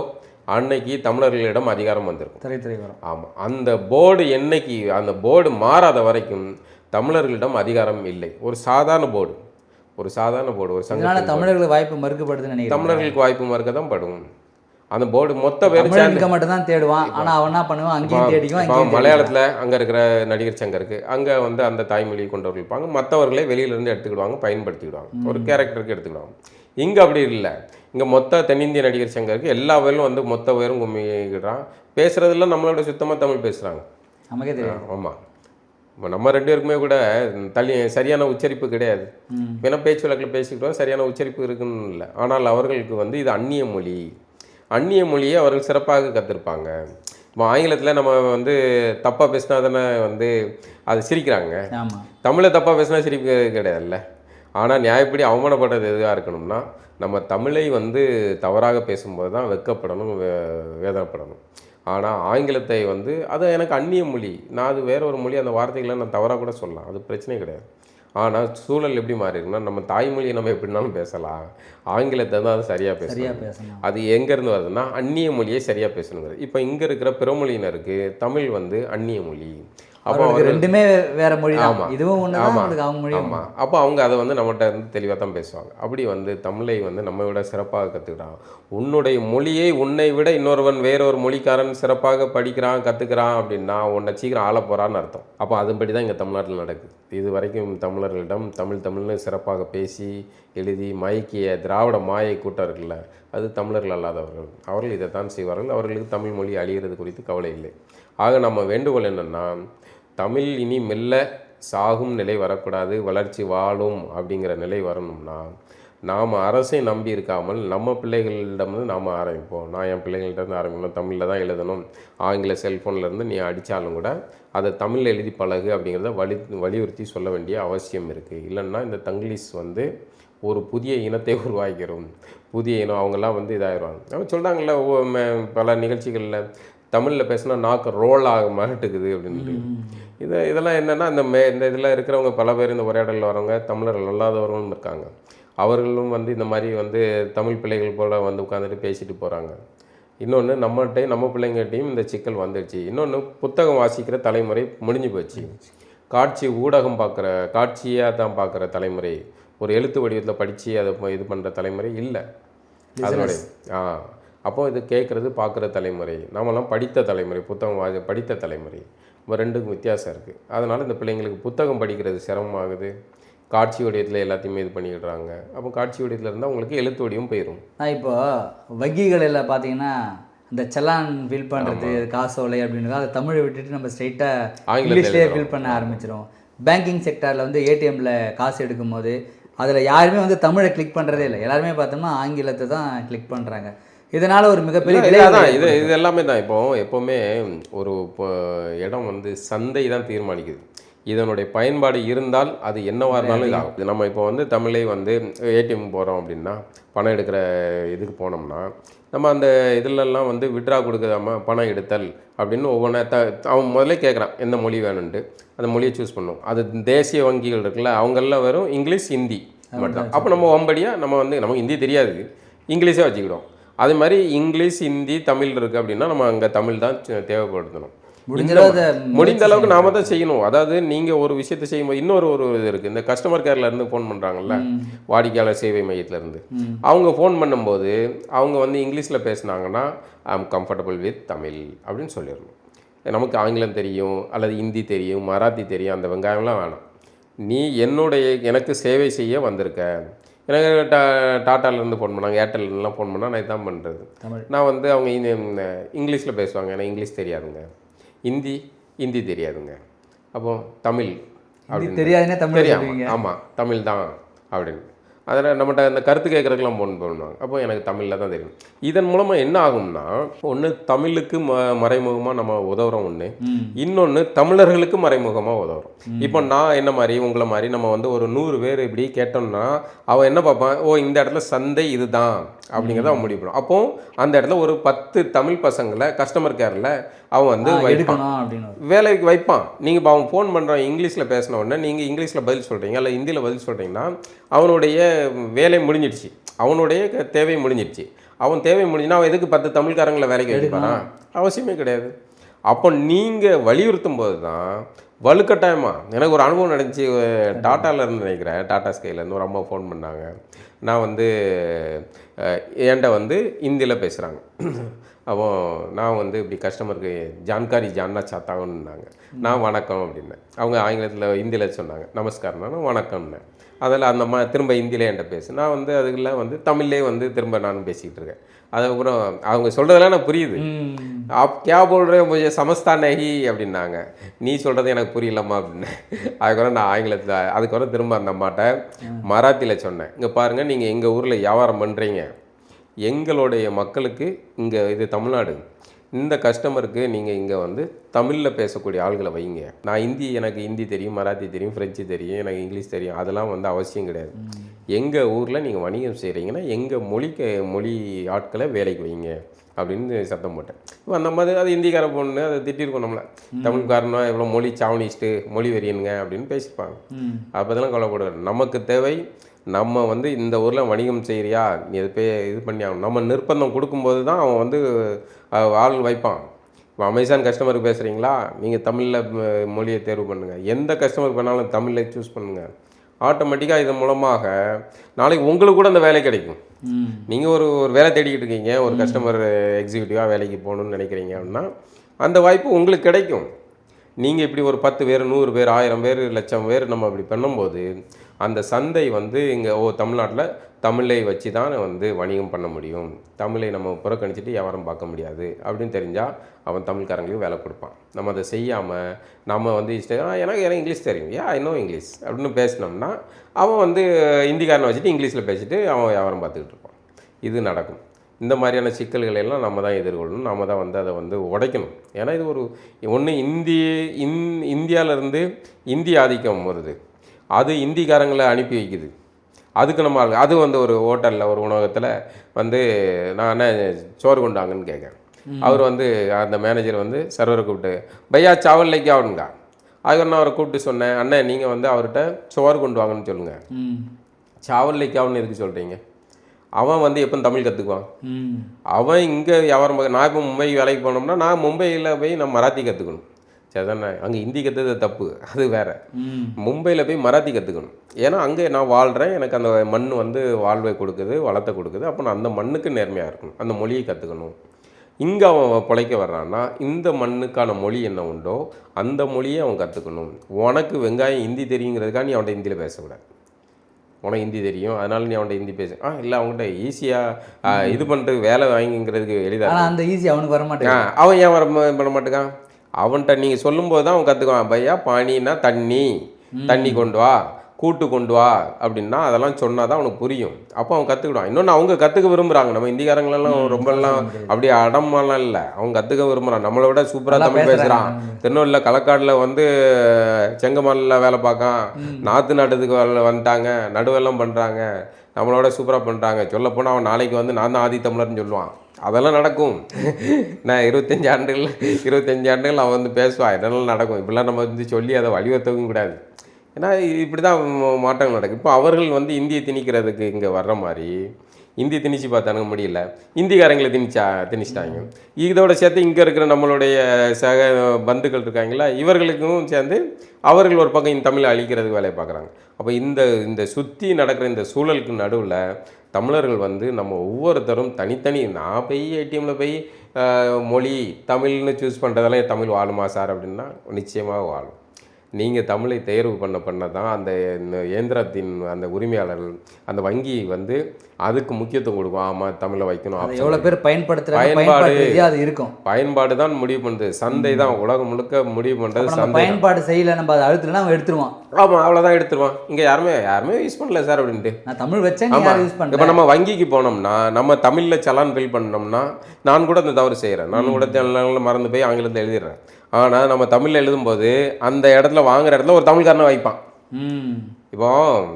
A: அன்னைக்கு தமிழர்களிடம் அதிகாரம் வந்திருக்கும்.
B: திரைத்துறை வரும்.
A: ஆமாம் அந்த போர்டு என்னைக்கு அந்த போர்டு மாறாத வரைக்கும் தமிழர்களிடம் அதிகாரம் இல்லை. ஒரு சாதாரண போர்டு. ஒரு சாதாரண போர்டு ஒரு board.
B: தமிழர்களுக்கு வாய்ப்பு மறுக்கப்படுதுன்னு நினைக்கிறேன்
A: தமிழர்களுக்கு வாய்ப்பு மறுக்க தான் படும். அந்த போர்டு மொத்த பேர் சேர்ந்து
B: மட்டும் தான் தேடுவான் ஆனா அவன் என்ன பண்ணுவான்? அங்கேயும் தேடிக்குவான்.
A: மலையாளத்தில் அங்கே இருக்கிற நடிகர் சங்கம் இருக்குது அங்கே வந்து அந்த தாய்மொழியை கொண்டவர்கள் இருப்பாங்க. மற்றவர்களே வெளியிலேருந்து எடுத்துக்கிடுவாங்க பயன்படுத்திக்கிடுவாங்க. ஒரு கேரக்டருக்கு எடுத்துக்கிடுவாங்க. இங்கே அப்படி இல்லை. இங்கே மொத்த தென்னிந்திய நடிகர் சங்கம் இருக்குது எல்லா பேரும் வந்து மொத்த பேரும் கும்மிக்கிடுறான். பேசுகிறதெல்லாம் நம்மளோட சுத்தமாக தமிழ் பேசுகிறாங்க
B: நமக்கே தெரியும்
A: ஆமாம் இப்போ நம்ம ரெண்டு பேருக்குமே கூட தள்ளி சரியான உச்சரிப்பு கிடையாது.
B: ம்.
A: வேணா பேச்சு வழக்கில் பேசிக்கிட்டோம் சரியான உச்சரிப்பு இருக்குன்னு இல்லை. ஆனால் அவர்களுக்கு வந்து இது அந்நிய மொழி. அந்நிய மொழியை அவர்கள் சிறப்பாக கற்றுருப்பாங்க இப்போ ஆங்கிலத்தில் நம்ம வந்து தப்பாக பேசினா தானே வந்து அது சிரிக்கிறாங்க. தமிழை தப்பாக பேசினா சிரிப்பு கிடையாதுல்ல. ஆனால் நியாயப்படி அவமானப்படுறது எதுவாக இருக்கணும்னா நம்ம தமிழை வந்து தவறாக பேசும்போது தான் வெட்கப்படணும் வே- வேதனைப்படணும். ஆனால் ஆங்கிலத்தை வந்து அது எனக்கு அந்நிய மொழி. நான் அது வேற ஒரு மொழி அந்த வார்த்தைகளை நான் தவறாக கூட சொல்லலாம். அது பிரச்சனை கிடையாது. ஆனால் சூழல் எப்படி மாறி இருக்குன்னா நம்ம தாய்மொழியை நம்ம எப்படினாலும் பேசலாம். ஆங்கிலத்தை தான் அது சரியாக
B: சரியா
A: பேசணும்.
B: பேசணும்.
A: அது எங்கேருந்து வருதுன்னா அந்நிய மொழியை சரியாக பேசணுங்கிறது. இப்போ இங்கே இருக்கிற பிறமொழியினருக்கு தமிழ் வந்து அந்நிய மொழி. அப்போ
B: ரெண்டுமே வேற மொழி தான்
A: ஆமா.
B: இதுவும் ஒண்ணுதான்
A: ஆமா.
B: அவங்களுக்கு அவங்க மொழி
A: ஆமாம் அப்போ அவங்க அதை வந்து நம்மகிட்ட இருந்து தெளிவாக தான் பேசுவாங்க. அப்படி வந்து தமிழை வந்து நம்ம விட சிறப்பாக கற்றுக்கிறான் உன்னுடைய மொழியை உன்னை விட இன்னொருவன் வேறொரு மொழிக்காரன் சிறப்பாக படிக்கிறான் கற்றுக்கிறான் அப்படின்னா உன்னை சீக்கிரம் ஆள போகிறான்னு அர்த்தம். அப்போ அதன்படி தான் இங்கே தமிழ்நாட்டில் நடக்குது. இது வரைக்கும் தமிழர்களிடம் தமிழ் தமிழ்னு சிறப்பாக பேசி எழுதி மயக்கிய திராவிட மாயை கூட்டம் இருக்குல்ல அது தமிழர்கள் அல்லாதவர்கள். அவர்கள் இதைத்தான் செய்வார்கள். அவர்களுக்கு தமிழ் மொழி அழிகிறது குறித்து கவலை இல்லை. ஆக நம்ம வேண்டுகோள் என்னென்னா தமிழ் இனி மெல்ல சாகும் நிலை வரக்கூடாது வளர்ச்சி வாழும் அப்படிங்கிற நிலை வரணும்னா நாம் அரசை நம்பி இருக்காமல் நம்ம பிள்ளைகளிடமிருந்து நாம் ஆரம்பிப்போம். நான் என் பிள்ளைகள்ட்ட இருந்து ஆரம்பிக்கணும் தமிழில் தான் எழுதணும். ஆங்கில செல்ஃபோன்லேருந்து நீ அடித்தாலும் கூட அதை தமிழில் எழுதி பழகு அப்படிங்கிறத வலி வலியுறுத்தி சொல்ல வேண்டிய அவசியம் இருக்குது இல்லைன்னா இந்த தங்கிலீஷ் வந்து ஒரு புதிய இனத்தை உருவாக்கிறோம் புதிய இனம் அவங்கெல்லாம் வந்து இதாகிடுவாங்க அவங்க சொல்கிறாங்கல்ல பல நிகழ்ச்சிகளில் தமிழில் பேசினா நாக்கு ரோல் ஆக மாட்டுக்குது அப்படின்ட்டு. இது இதெல்லாம் என்னென்னா இந்த மே இந்த இதில் இருக்கிறவங்க பல பேர் இந்த உரையாடலில் வரவங்க தமிழர்கள் அல்லாதவர்களும் இருக்காங்க. அவர்களும் வந்து இந்த மாதிரி வந்து தமிழ் பிள்ளைகள் போல் வந்து உட்காந்துட்டு பேசிட்டு போகிறாங்க இன்னொன்று நம்மகிட்டையும் நம்ம பிள்ளைங்கள்ட்டையும் இந்த சிக்கல் வந்துடுச்சு. இன்னொன்று புத்தகம் வாசிக்கிற தலைமுறை முடிஞ்சு போச்சு. காட்சி ஊடகம் பார்க்குற காட்சியாக தான் பார்க்குற தலைமுறை. ஒரு எழுத்து வடிவத்தில் படித்து அதை இது பண்ணுற தலைமுறை இல்லை. அதனுடைய ஆ. அப்போ இது கேட்குறது பார்க்குற தலைமுறை. நாமெல்லாம் படித்த தலைமுறை புத்தகம் வா படித்த தலைமுறை. ரெண்டுக்கும் வித்தியாசம் இருக்குது அதனால் இந்த பிள்ளைங்களுக்கு புத்தகம் படிக்கிறது சிரமமாகுது. காட்சி வடிவத்தில் எல்லாத்தையுமே இது பண்ணிடுறாங்க. அப்போ காட்சி வடிவத்தில் இருந்தால் உங்களுக்கு எழுத்து வடிவம் போயிடும்
B: நான் இப்போ வங்கிகளில் பார்த்தீங்கன்னா இந்த செலான் ஃபில் பண்ணுறது காசோலை அப்படின்னு அதை தமிழை விட்டுட்டு நம்ம ஸ்ட்ரைட்டாக
A: ஆங்கிலத்துல
B: இங்கிலீஷ்லேயே. ஃபில் பண்ண ஆரம்பிச்சிடும் பேங்கிங் செக்டாரில் வந்து ஏடிஎம்மில் காசு எடுக்கும்போது அதில் யாருமே வந்து தமிழை கிளிக் பண்ணுறதே இல்லை. எல்லாருமே பார்த்தோம்னா ஆங்கிலத்தை தான் கிளிக் பண்ணுறாங்க இதனால் ஒரு மிகப்பெரிய
A: அதான் இது. இது எல்லாமே தான். இப்போ எப்போவுமே ஒரு இப்போ இடம் வந்து சந்தை தான் தீர்மானிக்குது. இதனுடைய பயன்பாடு இருந்தால் அது என்னவா இருந்தாலும் இதாகும். இது நம்ம இப்போ வந்து தமிழை வந்து ஏடிஎம் போகிறோம் அப்படின்னா பணம் எடுக்கிற இதுக்கு போனோம்னா நம்ம அந்த இதிலெல்லாம் வந்து விட்ரா கொடுக்காம பணம் எடுத்தல் அப்படின்னு ஒவ்வொன்றா த அவன் முதல்ல கேட்குறான் எந்த மொழி வேணும்ன்ட்டு? அந்த மொழியை சூஸ் பண்ணும் அது தேசிய வங்கிகள் இருக்குல்ல அவங்கெல்லாம் வெறும் இங்கிலீஷ் ஹிந்தி மட்டும் அப்போ நம்ம ஒம்படியாக நம்ம வந்து நமக்கு ஹிந்தி தெரியாது இங்கிலீஷே வச்சுக்கிடுவோம். அதே மாதிரி இங்கிலீஷ் ஹிந்தி தமிழ் இருக்குது அப்படின்னா நம்ம அங்கே தமிழ் தான் தேவைப்படுத்தணும். முடிந்த அளவுக்கு நாம தான் செய்யணும். அதாவது நீங்கள் ஒரு விஷயத்தை செய்யும்போது இன்னொரு ஒரு இது இருக்குது இந்த கஸ்டமர் கேர்ல இருந்து ஃபோன் பண்ணுறாங்கல்ல வாடிக்கையாளர் சேவை மையத்துல இருந்து. அவங்க ஃபோன் பண்ணும்போது அவங்க வந்து இங்கிலீஷில் பேசுனாங்கன்னா I am comfortable with Tamil அப்படின்னு சொல்லிடணும். நமக்கு ஆங்கிலம் தெரியும் அல்லது ஹிந்தி தெரியும் மராத்தி தெரியும் அந்த வெங்காயம்லாம் வேணாம். நீ என்னுடைய எனக்கு சேவை செய்ய வந்திருக்க. எனக்கு டா டாட்டாலேருந்து ஃபோன் பண்ணாங்க ஏர்டெல்லாம் ஃபோன் பண்ணால் நான் இதான் பண்ணுறது நான் வந்து அவங்க இங்கிலீஷில் பேசுவாங்க எனக்கு இங்கிலீஷ் தெரியாதுங்க. ஹிந்தி ஹிந்தி தெரியாதுங்க. அப்போ தமிழ்
B: ஹிந்தி தெரியாதுன்னே தமிழ்
A: தெரியாம
B: சொல்லுவீங்க
A: ஆமாம் தமிழ் தான் அப்படின்னு. அதில் நம்மகிட்ட அந்த கருத்து கேட்குறதுக்கெல்லாம் ஃபோன் பண்ணுவாங்க. அப்போ எனக்கு தமிழில் தான் தெரியும். இதன் மூலமாக என்ன ஆகும்னா ஒன்று தமிழுக்கு ம மறைமுகமாக நம்ம உதவுறோம் ஒன்று இன்னொன்று தமிழர்களுக்கு மறைமுகமாக உதவுறோம். இப்போ நான் என்ன மாதிரி உங்களை மாதிரி நம்ம வந்து ஒரு நூறு பேர் இப்படி கேட்டோம்னா அவன் என்ன பார்ப்பான்? ஓ இந்த இடத்துல சந்தை இதுதான் அப்படிங்கிறத அவன் முடிவு பண்ணுவான். அப்போ அந்த இடத்துல ஒரு பத்து தமிழ் பசங்களை கஸ்டமர் கேரில் அவன் வந்து வைப்பான். வேலைக்கு வைப்பான். நீங்கள் இப்போ அவன் ஃபோன் பண்ணுறான் இங்கிலீஷில் பேசின உடனே நீங்கள் இங்கிலீஷில் பதில் சொல்கிறீங்க இல்லை ஹிந்தியில் பதில் சொல்கிறீங்கன்னா அவனுடைய வேலை முடிஞ்சிடுச்சு. அவனுடைய தேவை முடிஞ்சிடுச்சு. அவன் தேவை முடிஞ்சுன்னா அவன் எதுக்கு பத்து தமிழ்காரங்களை வேலைக்கு வைப்பானா அவசியமே கிடையாது. அப்போ நீங்கள் வலியுறுத்தும் போது தான் வலுக்கட்டாயமா. எனக்கு ஒரு அனுபவம் நடந்துச்சு. டாட்டால இருந்து நினைக்கிறேன். டாடா ஸ்கைலேருந்து ஒரு அம்மா ஃபோன் பண்ணாங்க. நான் வந்து என்கிட்ட வந்து ஹிந்தியில் பேசுகிறாங்க அப்போ நான் வந்து இப்படி கஸ்டமருக்கு ஜான்காரி ஜான்னா சாத்தாங்கன்னாங்க நான் வணக்கம் அப்படின்னேன். அவங்க ஆங்கிலத்தில் ஹிந்தியில் சொன்னாங்க. நமஸ்காரம் நான் வணக்கம்னேன் அதில் அந்த அம்மா திரும்ப ஹிந்தியில் என்கிட்ட பேசு. நான் வந்து அதுக்கெல்லாம் வந்து தமிழ்லேயே வந்து திரும்ப நானும் பேசிக்கிட்டு இருக்கேன். அதுக்கப்புறம் அவங்க சொல்கிறதெல்லாம் எனக்கு புரியுது. அப் கே போல்றே கொஞ்சம் சமஸ்தா அப்படின்னாங்க. நீ சொல்கிறது எனக்கு புரியலம்மா அப்படின்னு. அதுக்கப்புறம் நான் ஆங்கிலத்தில் அதுக்கப்புறம் திரும்ப அந்த அம்மாட்ட மராத்தியில் சொன்னேன். இங்கே பாருங்கள் நீங்கள் எங்கள் ஊரில் வியாபாரம் பண்ணுறீங்க எங்களுடைய மக்களுக்கு இங்கே இது தமிழ்நாடு. இந்த கஸ்டமருக்கு நீங்கள் இங்கே வந்து தமிழில் பேசக்கூடிய ஆள்களை வைங்க. நான் ஹிந்தி எனக்கு ஹிந்தி தெரியும் மராத்தி தெரியும் ஃப்ரெஞ்சு தெரியும் எனக்கு இங்கிலீஷ் தெரியும் அதெல்லாம் வந்து அவசியம் கிடையாது. எங்கள் ஊரில் நீங்கள் வணிகம் செய்கிறீங்கன்னா எங்கள் மொழிக்கு மொழி ஆட்களை வேலைக்கு வைங்க அப்படின்னு சத்தம் போட்டேன். இப்போ அந்த மாதிரி அது ஹிந்திக்கார பொண்ணு அதை திட்டிருக்கோம் நம்மளை. தமிழ்காரனா எவ்வளோ மொழி சாவனிஸ்ட்டு மொழி வெறியனுங்க அப்படின்னு பேசிப்பாங்க. அதை பற்றிலாம் கவலைப்படுவார். நமக்கு தேவை நம்ம வந்து இந்த ஊரில் வணிகம் செய்கிறியா நீ அது போய் இது பண்ணி ஆகணும். நம்ம நிர்பந்தம் கொடுக்கும்போது தான் அவன் வந்து ஆள் வைப்பான். இப்போ அமேசான் கஸ்டமருக்கு பேசுகிறீங்களா நீங்கள் தமிழில் மொழியை தேர்வு பண்ணுங்கள் எந்த கஸ்டமருக்கு வேணாலும் தமிழில் சூஸ் பண்ணுங்கள் ஆட்டோமேட்டிக்காக இதன் மூலமாக நாளைக்கு உங்களுக்கு கூட அந்த வேலை கிடைக்கும். நீங்கள் ஒரு ஒரு வேலை தேடிக்கிட்டு இருக்கீங்க. ஒரு கஸ்டமர் எக்ஸிக்யூட்டிவாக வேலைக்கு போகணும்னு நினைக்கிறீங்க அப்படின்னா அந்த வாய்ப்பு உங்களுக்கு கிடைக்கும். நீங்கள் இப்படி ஒரு பத்து பேர் நூறு பேர் ஆயிரம் பேர் லட்சம் பேர் நம்ம அப்படி பண்ணும்போது அந்த சந்தை வந்து இங்கே ஓ தமிழ்நாட்டில் தமிழை வச்சு தான் வந்து வணிகம் பண்ண முடியும். தமிழை நம்ம புறக்கணிச்சிட்டு வியாபாரம் பார்க்க முடியாது. அப்படின்னு தெரிஞ்சால் அவன் தமிழ்காரங்களுக்கு வேலை கொடுப்பான். நம்ம அதை செய்யாமல் நம்ம வந்து "ஆ, எனக்கு எனக்கு இங்கிலீஷ் தெரியும். யா இன்னும் இங்கிலீஷ் அப்படின்னு பேசினோம்னா அவன் வந்து ஹிந்திக்காரனை வச்சுட்டு இங்கிலீஷில் பேசிட்டு அவன் வியாபாரம் பார்த்துக்கிட்டு இருப்பான். இது நடக்கும். இந்த மாதிரியான சிக்கல்களை எல்லாம் நம்ம தான் எதிர்கொள்ளணும். நம்ம தான் வந்து அதை வந்து உடைக்கணும். ஏன்னா இது ஒரு ஒன்று இந்திய இந் இந்தியாவிலேருந்து இந்திய ஆதிக்கம் வருது. அது இந்திக்காரங்களை அனுப்பி வைக்குது. அதுக்கு நம்ம அது வந்து ஒரு ஹோட்டலில் ஒரு உணவகத்தில் வந்து நான் என்ன சோறு கொண்டாங்கன்னு கேட்குறேன். அவர் வந்து அந்த மேனேஜர் வந்து சர்வரை கூப்பிட்டு பையா சாவல் லைக்கா அவனுங்க அதுக்கு நான் அவரை கூப்பிட்டு சொன்னேன் அண்ணன் நீங்கள் வந்து அவர்கிட்ட சோறு கொண்டு வாங்கன்னு சொல்லுங்கள்
B: ம்.
A: சாவல் லைக்காவுன்னு எதுக்கு சொல்கிறீங்க அவன் வந்து எப்போ தமிழ் கற்றுக்குவான் அவன் இங்கே வியாபாரம் நான் இப்போ மும்பை வேலைக்கு போனோம்னா நான் மும்பையில் போய் நான் மராத்தி கற்றுக்கணும் சரிதானே அங்கே ஹிந்தி கற்றுறது தப்பு அது வேற. மும்பையில் போய் மராத்தி கற்றுக்கணும் ஏன்னா அங்கே நான் வாழ்கிறேன் எனக்கு அந்த மண் வந்து வாழ்வை கொடுக்குது வளத்தை கொடுக்குது. அப்போ நான் அந்த மண்ணுக்கு நேர்மையாக இருக்கணும் அந்த மொழியை கற்றுக்கணும் இங்கே அவன் பிழைக்க வர்றான்னா இந்த மண்ணுக்கான மொழி என்ன உண்டோ அந்த மொழியை அவன் கற்றுக்கணும் உனக்கு வெங்காயம் ஹிந்தி தெரியுங்கிறதுக்காக நீ அவன்கிட்ட ஹிந்தியில் பேசக்கூடாது. உனக்கு ஹிந்தி தெரியும் அதனால நீ அவன்கிட்ட ஹிந்தி பேச. ஆ இல்லை அவன்கிட்ட ஈஸியாக இது பண்ணுறதுக்கு வேலை வாங்கிங்கிறதுக்கு எளிதாக
B: அந்த ஈஸி அவனுக்கு வர மாட்டேங்குது
A: அவன் ஏன் வர பண்ண மாட்டேங்கான் அவன்கிட்ட நீங்கள் சொல்லும்போது தான் அவன் கற்றுக்குவான் பையா பானின்னா தண்ணி தண்ணி கொண்டு வா கூட்டு கொண்டு வா அப்படின்னா அதெல்லாம் சொன்னால் தான் அவனுக்கு புரியும். அப்போ அவன் கற்றுக்கிடுவான் இன்னொன்று அவங்க கற்றுக்க விரும்புகிறாங்க நம்ம இந்திக்காரங்களெல்லாம் ரொம்பலாம் அப்படியே அடமெல்லாம் இல்லை. அவன் கற்றுக்க விரும்புகிறான் நம்மளை விட சூப்பராக தமிழ் பேசுகிறான். திருநெல்வேலியில் களக்காடில் வந்து செங்கமல்லில் வேலை பார்க்கான். நாற்று வரல- வந்துட்டாங்க. நடுவெல்லாம் பண்ணுறாங்க நம்மளோட சூப்பராக பண்ணுறாங்க சொல்லப்போனால் அவன் நாளைக்கு வந்து நான் தான் ஆதி தமிழர்னு சொல்லுவான். அதெல்லாம் நடக்கும். நான் இருபத்தஞ்சு ஆண்டுகள் இருபத்தஞ்சு ஆண்டுகள் அவன் வந்து பேசுவான் இதெல்லாம் நடக்கும்? இப்படிலாம் நம்ம வந்து சொல்லி அதை வலியுறுத்தவும் கூடாது. ஏன்னா இப்படி தான் மாற்றங்கள் நடக்கும் இப்போ அவர்கள் வந்து இந்தியை திணிக்கிறதுக்கு இங்கே வர்ற மாதிரி இந்தி திணிச்சு பார்த்தானுங்க முடியல. இந்திக்காரங்களை திணிச்சா திணிச்சிட்டாங்க. இதோட சேர்த்து இங்கே இருக்கிற நம்மளுடைய சக பந்துக்கள் இருக்காங்களா இவர்களுக்கும் சேர்ந்து அவர்கள் ஒரு பக்கம் இந்த தமிழை அழிக்கிறதுக்கு வேலையை பார்க்குறாங்க. அப்போ இந்த இந்த சுற்றி நடக்கிற இந்த சூழலுக்கு நடுவில் தமிழர்கள் வந்து நம்ம ஒவ்வொருத்தரும் தனித்தனி நான் போய் ஏடிஎம்மில் போய் மொழி தமிழ்னு சூஸ் பண்ணுறதெல்லாம் தமிழ் வாழுமா சார் அப்படின்னா நிச்சயமாக வாழும். நீங்கள் தமிழை தேர்வு பண்ண பண்ண தான் அந்த இயந்திரத்தின் அந்த உரிமையாளர்கள் அந்த வங்கி வந்து அதுக்கு முக்கியத்துவம் கொடுக்கும். ஆமாம் தமிழை வைக்கணும்
B: எவ்வளவு பேர் பயன்படுத்துறாங்க?
A: பயன்பாடு-
B: அது இருக்கும்.
A: பயன்பாடு தான் முடிவு பண்ணுது. சந்தை தான் உலகம் முழுக்க முடிவு பண்ணுறது சந்தை.
B: பயன்பாடு செய்யல நம்ம அதை அழுத்தலாம் அவன் எடுத்துருவான்
A: ஆமாம் அவ்வளோதான் எடுத்துருவான் இங்கே யாருமே யாருமே யூஸ் பண்ணல சார் அப்படின்ட்டு.
B: நான் தமிழ் வச்சேன் யூஸ்
A: இப்போ
B: பண்ணல.
A: நம்ம வங்கிக்கு போனோம்னா நம்ம தமிழில் சலான் பில் பண்ணோம்னா நான் கூட அந்த தவறு செய்கிறேன் நான் கூட மறந்து போய் ஆங்கிலத்தில் எழுதிடுறேன். ஆனால் நம்ம தமிழில் எழுதும்போது அந்த இடத்துல வாங்குற இடத்துல ஒரு தமிழ்காரனை வைப்பான் இப்போ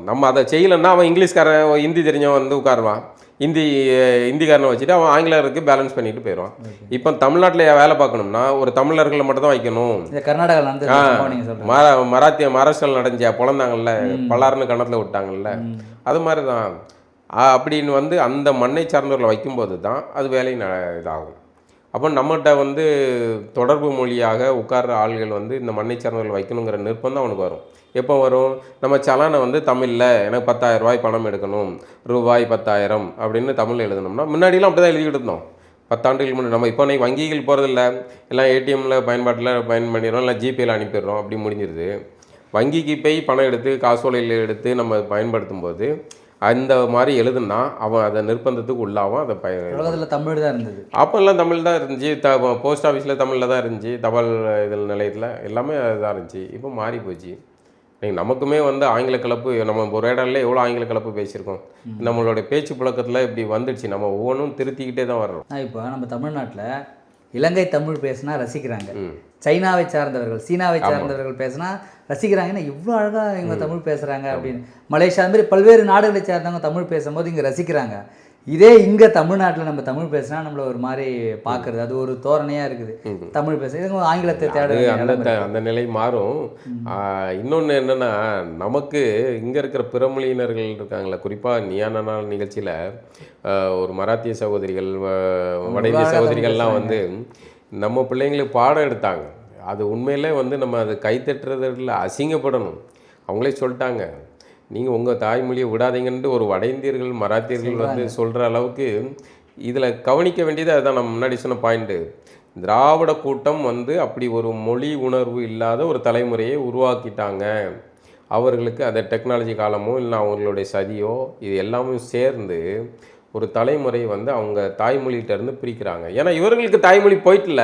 A: நம்ம அதை செய்யலைன்னா அவன் இங்கிலீஷ்காரன் ஹிந்தி தெரிஞ்சவன் வந்து உட்காருவான். ஹிந்தி ஹிந்திக்காரனை வச்சுட்டு அவன் ஆங்கிலருக்கு பேலன்ஸ் பண்ணிட்டு போயிடுவான். இப்போ தமிழ்நாட்டில் வேலை பார்க்கணும்னா ஒரு தமிழர்களை மட்டும் தான் வைக்கணும்
B: நடந்த
A: மர மராத்திய மகாராஷ்டிராவில் நடந்துச்சா பிறந்தாங்கல்ல பல்லாருன்னு கணத்தில் விட்டாங்கல்ல. அது மாதிரி தான் அப்படின்னு வந்து அந்த மண்ணை சார்ந்தவர்களை வைக்கும்போது தான் அது வேலை இதாகும். அப்போ நம்மகிட்ட வந்து தொடர்பு மொழியாக உட்கார்ற ஆள்கள் வந்து இந்த மண்ணை சார்ந்தவர்கள் வைக்கணுங்கிற நிர்பந்தம் அவனுக்கு வரும். எப்போ வரும்? நம்ம சலானை வந்து தமிழில் எனக்கு பத்தாயிரம் ரூபாய் பணம் எடுக்கணும் ரூபாய் பத்தாயிரம் அப்படின்னு தமிழில் எழுதணும்னா முன்னாடிலாம் அப்படி தான் எழுதிக்கிட்டு இருந்தோம். பத்தாண்டுகள் முன்னாடி நம்ம இப்போ இன்னைக்கு வங்கிகள் போகிறதில்ல எல்லாம் ஏடிஎம்மில் பயன்பாட்டில் பயன் பண்ணிடுறோம் இல்லை ஜிபேயில் அனுப்பிடுறோம் அப்படி முடிஞ்சிருது. வங்கிக்கு போய் பணம் எடுத்து காசோலையில் எடுத்து நம்ம பயன்படுத்தும் போது அந்த மாதிரி எழுதுனா அவன் அதை நிர்பந்தத்துக்கு உள்ளாவும் அதை பய
B: உலகத்துல தமிழ் தான் இருந்தது.
A: அப்போல்லாம் தமிழ் தான் இருந்துச்சு. த போஸ்ட் ஆஃபீஸில் தமிழில் தான் இருந்துச்சு. தபால் இதில் நிலையத்தில் எல்லாமே அதுதான் இருந்துச்சு. இப்போ மாறி போச்சு. இன்னைக்கு நமக்குமே வந்து ஆங்கில கலப்பு நம்ம ஒரு இடம்ல எவ்வளோ ஆங்கில கலப்பு பேசியிருக்கோம். நம்மளுடைய பேச்சு புழக்கத்தில் இப்படி வந்துடுச்சு. நம்ம ஒவ்வொன்றும் திருத்திக்கிட்டே தான் வர்றோம்.
B: இப்போ நம்ம தமிழ்நாட்டுல இலங்கை தமிழ் பேசினா ரசிக்கிறாங்க. சைனாவை சார்ந்தவர்கள் சீனாவை சார்ந்தவர்கள் பேசினா ரசிக்கிறாங்க. ஏன்னா இவ்வளோ அழகா இவங்க தமிழ் பேசுறாங்க அப்படின்னு. மலேசியா அந்த மாதிரி பல்வேறு நாடுகளை சார்ந்தவங்க தமிழ் பேசும்போது இங்க ரசிக்கிறாங்க. இதே இங்க தமிழ்நாட்டுல நம்ம தமிழ் பேசினா நம்மள ஒரு மாதிரி பார்க்கறது அது ஒரு தோரணையா இருக்குது. தமிழ் பேச ஆங்கிலத்தை தேட
A: அந்த அந்த நிலை மாறும். இன்னொன்று என்னன்னா நமக்கு இங்கே இருக்கிற பிறமொழியினர்கள் இருக்காங்களே குறிப்பாக நியானா நிகழ்ச்சியில் ஒரு மராத்திய சகோதரிகள் வட இந்திய சகோதரிகள்லாம் வந்து நம்ம பிள்ளைங்களுக்கு பாடம் எடுத்தாங்க. அது உண்மையிலே வந்து நம்ம அதை கைத்தட்டுறதுல அசிங்கப்படணும். அவங்களே சொல்லிட்டாங்க. நீங்கள் உங்கள் தாய்மொழியை விடாதீங்கன்ட்டு ஒரு வட இந்தியர்கள் மராத்தியர்கள் வந்து சொல்கிற அளவுக்கு இதில் கவனிக்க வேண்டியது அதுதான் நம்ம முன்னாடி சொன்ன பாயிண்ட்டு திராவிட கூட்டம் வந்து அப்படி ஒரு மொழி உணர்வு இல்லாத ஒரு தலைமுறையை உருவாக்கிட்டாங்க. அவர்களுக்கு அந்த டெக்னாலஜி காலமோ இல்லை அவங்களுடைய சதியோ இது எல்லாமே சேர்ந்து ஒரு தலைமுறை வந்து அவங்க தாய்மொழிகிட்ட இருந்து பிரிக்கிறாங்க. ஏன்னா இவர்களுக்கு தாய்மொழி போயிட்டுல.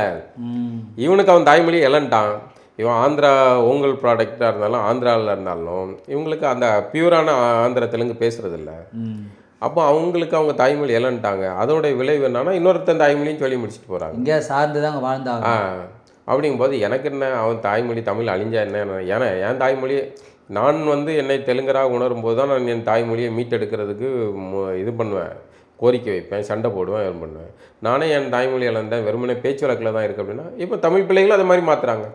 A: இவனுக்கு அவன் தாய்மொழி இழந்துட்டான் இவன் ஆந்திரா ஓங்கல் ப்ராடக்டாக இருந்தாலும் ஆந்திராவில் இருந்தாலும் இவங்களுக்கு அந்த பியூரான ஆந்திர தெலுங்கு பேசுறதில்ல.
B: ம்.
A: அப்போ அவங்களுக்கு அவங்க தாய்மொழி இழந்துட்டாங்க அதோட விளைவு என்னன்னா இன்னொருத்தன் தாய்மொழியும் சொல்லி முடிச்சுட்டு போகிறாங்க
B: இங்கே சார்ந்து தான் வாழ்ந்தாங்க.
A: ஆ. அப்படிங்கும்போது எனக்கு என்ன அவன் தாய்மொழி தமிழ் அழிஞ்சா என்ன? ஏன்னா என் தாய்மொழி நான் வந்து என்னை தெலுங்கராக உணரும் போது தான் நான் என் தாய்மொழியை மீட்டெடுக்கிறதுக்கு இது பண்ணுவேன். கோரிக்கை வைப்பேன் சண்டை போடுவேன் இது பண்ணுவேன். நானே என் தாய்மொழி இழந்தேன். வெறுமனே பேச்சு வழக்கில் தான் இருக்குது அப்படின்னா இப்போ தமிழ் பிள்ளைகளும் அதை மாதிரி மாற்றுறாங்க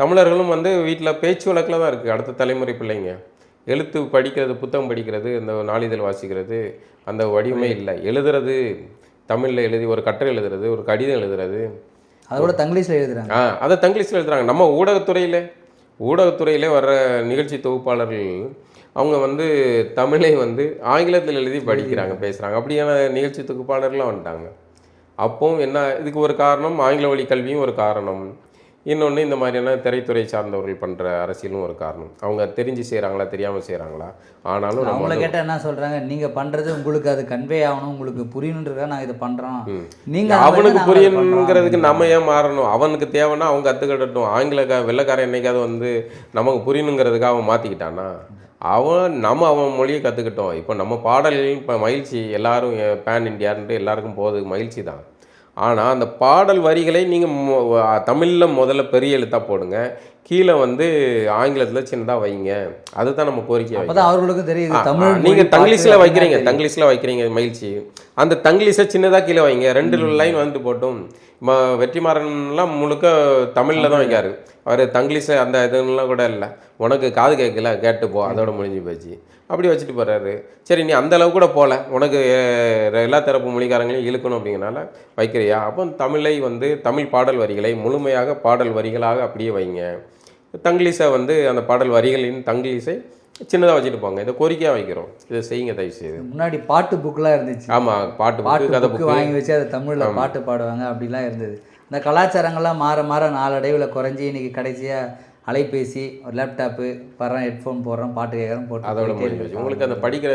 A: தமிழர்களும் வந்து வீட்டில் பேச்சு வழக்கில் தான் இருக்குது அடுத்த தலைமுறை பிள்ளைங்க. எழுத்து படிக்கிறது புத்தகம் படிக்கிறது இந்த நாளிதழ் வாசிக்கிறது அந்த வடிவமே இல்லை. எழுதுறது தமிழில் எழுதி ஒரு கட்டுரை எழுதுறது ஒரு கடிதம் எழுதுறது.
B: அதோட தங்கிலீஷில் எழுதுறாங்க.
A: ஆ அதை தங்கிலீஷில் எழுதுறாங்க. நம்ம ஊடகத்துறையில் ஊடகத்துறையிலே வர்ற நிகழ்ச்சி தொகுப்பாளர்கள் அவங்க வந்து தமிழை வந்து ஆங்கிலத்தில் எழுதி படிக்கிறாங்க பேசுகிறாங்க அப்படியான நிகழ்ச்சி தொகுப்பாளர்கள்லாம் வந்துட்டாங்க. அப்போவும் என்ன இதுக்கு ஒரு காரணம் ஆங்கில வழி கல்வியும் ஒரு காரணம். இன்னொன்று இந்த மாதிரியான திரைத்துறை சார்ந்தவர்கள் பண்ணுற அரசியலும் ஒரு காரணம். அவங்க தெரிஞ்சு செய்கிறாங்களா தெரியாமல் செய்கிறாங்களா ஆனாலும் நம்ம
B: அவங்கள
A: வந்து-
B: கேட்டால் என்ன சொல்றாங்க? நீங்க பண்றது உங்களுக்கு அது கன்வே ஆகணும் உங்களுக்கு புரியணுன்றதுக்காக நாங்கள் இதை பண்றோம். நீங்க அதை
A: அவனுக்கு புரியணுங்கிறதுக்கு. நம்ம ஏன் மாறணும்? அவனுக்கு தேவைன்னா அவங்க கற்றுக்கிடட்டும் ஆங்கில வெள்ளக்காரன் என்னைக்காவது வந்து நமக்கு புரியணுங்கிறதுக்காக அவன் மாற்றிக்கிட்டானா அவன் நம்ம அவன் மொழியை கற்றுக்கிட்டோம் இப்போ நம்ம பாடல்கள் இப்போ மகிழ்ச்சி எல்லாரும் பேன் இண்டியான்ட்டு எல்லாருக்கும் போகுது. மகிழ்ச்சி தான். ஆனால் அந்த பாடல் வரிகளை நீங்கள் தமிழில் முதல்ல பெரிய எழுத்தாக போடுங்க. கீழே வந்து ஆங்கிலத்தில் சின்னதாக வைங்க. அதுதான் நம்ம கோரிக்கை.
B: அப்பதான் அவர்களுக்கும் தெரியுது தமிழ்
A: ஆ,
B: மொழி
A: நீங்க
B: பார்த்து
A: தங்கிலீஷ்ல வைக்கிறீங்க. தங்கிலீஷ்ல வைக்கிறீங்க மகிழ்ச்சி. அந்த தங்கிலீஷை சின்னதா கீழே வைங்க ரெண்டு லைன் வந்துட்டு போட்டும். வெற்றிமாறன்லாம் முழுக்க தமிழ்ல தான் வைக்காரு. அவர் தங்கிலீஷ் அந்த இதுலாம் கூட இல்லை. உனக்கு காது கேட்கல கேட்டு போ அதோட முடிஞ்சு போச்சு. அப்படி வச்சுட்டு போறாரு. சரி நீ அந்த அளவு கூட போல. உனக்கு எல்லா தரப்பு மொழிக்காரங்களையும் இழுக்கணும் அப்படிங்கறனால வைக்கிறியா? அப்போ தமிழை வந்து தமிழ் பாடல் வரிகளை முழுமையாக பாடல் வரிகளாக அப்படியே வைங்க. தங்கிலீஷை வந்து அந்த பாடல் வரிகளின் தங்கிலீஷை சின்னதாக வச்சுட்டு போங்க. இதை கோரிக்கையாக வைக்கிறோம். இதை செய்யுங்க தயவு செய்து
B: முன்னாடி பாட்டு புக்கெலாம் இருந்துச்சு.
A: ஆமாம் பாட்டு
B: பாட்டு
A: கதை
B: புக்கு வாங்கி வச்சு அதை தமிழ்ல பாட்டு பாடுவாங்க அப்படிலாம் இருந்தது. இந்த கலாச்சாரங்கள்லாம் மாற மாற நாளடைவில் குறைஞ்சி இன்னைக்கு கடைசியா அலைபேசி ஒரு லேப்டாப்பு படுறோம் ஹெட்ஃபோன் போடுறோம் பாட்டு கேட்குறோம் போட்டு
A: அதோட முடிஞ்சு. உங்களுக்கு அந்த படிக்கிற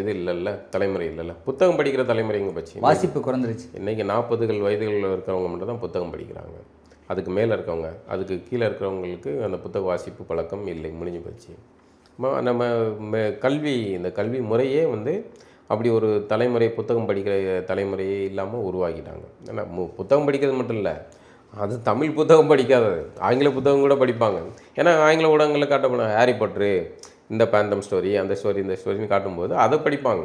A: இது இல்லைல்ல தலைமுறை இல்லைல்ல. புத்தகம் படிக்கிற தலைமுறைங்க பற்றி
B: வாசிப்பு குறைஞ்சிருச்சு.
A: இன்னைக்கு நாற்பதுகள் வயதுகளில் இருக்கிறவங்க மட்டும் தான் புத்தகம் படிக்கிறாங்க. அதுக்கு மேலே இருக்கவங்க அதுக்கு கீழே இருக்கிறவங்களுக்கு அந்த புத்தக வாசிப்பு பழக்கம் இல்லை முடிஞ்சு போச்சு. ம- நம்ம கல்வி இந்த கல்வி முறையே வந்து அப்படி ஒரு தலைமுறை புத்தகம் படிக்கிற தலைமுறையே இல்லாமல் உருவாக்கிட்டாங்க. ஏன்னா மு- புத்தகம் படிக்கிறது மட்டும் இல்லை அது தமிழ் புத்தகம் படிக்காதது. ஆங்கில புத்தகம் கூட படிப்பாங்க. ஏன்னா ஆங்கில ஊடகங்களில் காட்டப்படும் ஹாரி பாட்ரு இந்த பேந்தம் ஸ்டோரி அந்த ஸ்டோரி இந்த ஸ்டோரின்னு காட்டும்போது அதை படிப்பாங்க.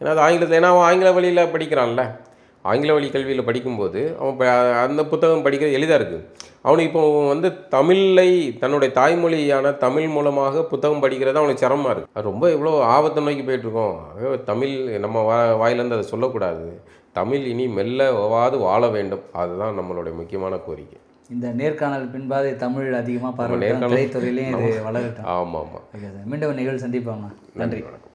A: ஏன்னா அது ஆங்கிலத்தில் ஏன்னா அவன் ஆங்கில வழியில் படிக்கிறான்ல. ஆங்கில வழி கல்வியில் படிக்கும்போது அவன் அந்த புத்தகம் படிக்கிறது எளிதாக இருக்குது அவனுக்கு இப்போ வந்து தமிழை தன்னுடைய தாய்மொழியான தமிழ் மூலமாக புத்தகம் படிக்கிறது அவனுக்கு சிரமமாக இருக்குது அது ரொம்ப இவ்வளோ ஆபத்தை நோக்கி போயிட்டுருக்கோம். ஆகவே தமிழ் நம்ம வா வாயிலேருந்து அதை சொல்லக்கூடாது. தமிழ் இனி மெல்ல வாது வாழ வேண்டும். அதுதான் நம்மளுடைய முக்கியமான கோரிக்கை.
B: இந்த நேர்காணல் பின்பாதை தமிழ் அதிகமாக
A: நேர்காணல்
B: திரைத்துறையிலையும் இது வளரட்டும்.
A: ஆமாம் ஆமாம்
B: ஓகே சார். மீண்டும் நிகழ்வு சந்திப்போம்ண்ணா நன்றி
A: வணக்கம்.